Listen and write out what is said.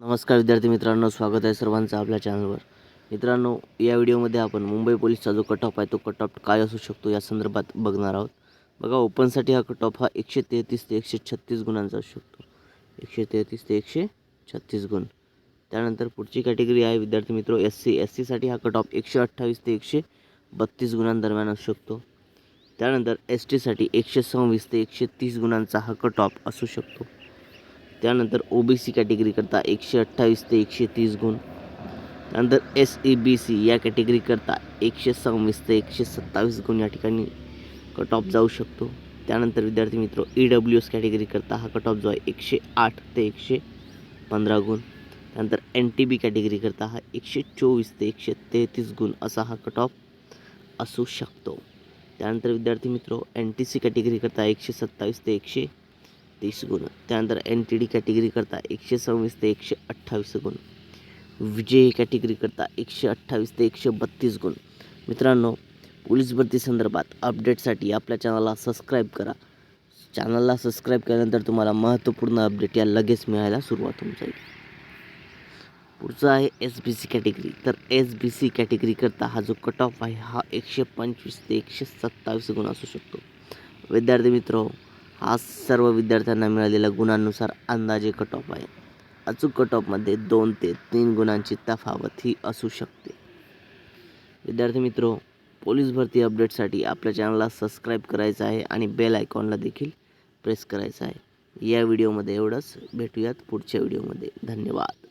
नमस्कार विद्यार्थी मित्रांनो स्वागत आहे सर्वांचं आपल्या चॅनलवर मित्रांनो या व्हिडिओमध्ये आपण मुंबई पोलीसचा जो कट ऑफ आहे तो कट ऑफ काय असू शकतो या संदर्भात बघणार आहोत. बघा ओपनसाठी हा कट ऑफ हा एकशे तेहतीस ते एकशे छत्तीस गुणांचा असू शकतो. एकशे तेहतीस ते एकशे छत्तीस गुण. त्यानंतर पुढची कॅटेगरी आहे विद्यार्थी मित्र एस सी एस सीसाठी हा कट ऑफ एकशे अठ्ठावीस ते एकशे बत्तीस गुणांदरम्यान असू शकतो. त्यानंतर एस टीसाठी एकशे सव्वीस ते एकशे तीस गुणांचा हा कट ऑफ असू शकतो. त्यानंतर ओ बी सी कॅटेगरीकरता एकशे अठ्ठावीस ते एकशे तीस गुण. त्यानंतर एस ई बी सी या कॅटेगरीकरता एकशे सव्वीस ते एकशे सत्तावीस गुण या ठिकाणी कट ऑफ जाऊ शकतो. त्यानंतर विद्यार्थी मित्र ई डब्ल्यू एस कॅटेगरीकरता हा कट ऑफ जो आहे एकशे आठ ते एकशे पंधरा गुण. त्यानंतर एन टी बी कॅटेगरीकरता हा एकशे चोवीस ते एकशे तेहतीस गुण असा हा कट ऑफ असू शकतो. त्यानंतर विद्यार्थी मित्र एन टी सी कॅटेगरीकरता एकशे सत्तावीस ते एकशे तीस गुण. त्यानंतर एन टी डी कॅटेगरीकरता एकशे सव्वीस ते एकशे अठ्ठावीस गुण. विजय कॅटेगरीकरता एकशे अठ्ठावीस ते एकशे बत्तीस गुण. मित्रांनो पोलीस भरती संदर्भात अपडेटसाठी आपल्या चॅनलला सबस्क्राईब करा. चॅनलला सबस्क्राईब केल्यानंतर तुम्हाला महत्त्वपूर्ण अपडेट या लगेच मिळायला सुरुवात होऊन जाईल. पुढचं आहे एस बी सी कॅटेगरी तर एस बी सी कॅटेगरीकरता हा जो कट ऑफ आहे हा एकशे पंचवीस ते एकशे सत्तावीस गुण असू शकतो. विद्यार्थी मित्र हा सर्व विद्यार्थ्यांना मिळालेल्या गुणांनुसार अंदाजे कट ऑफ आहे. अचूक कट ऑफमध्ये दोन ते तीन गुणांची तफावत ही असू शकते. विद्यार्थी मित्र पोलीस भरती अपडेटसाठी आपल्या चॅनलला सबस्क्राईब करायचं आहे आणि बेल आयकॉनला देखील प्रेस करायचं आहे. या व्हिडिओमध्ये एवढंच. भेटूयात पुढच्या व्हिडिओमध्ये धन्यवाद.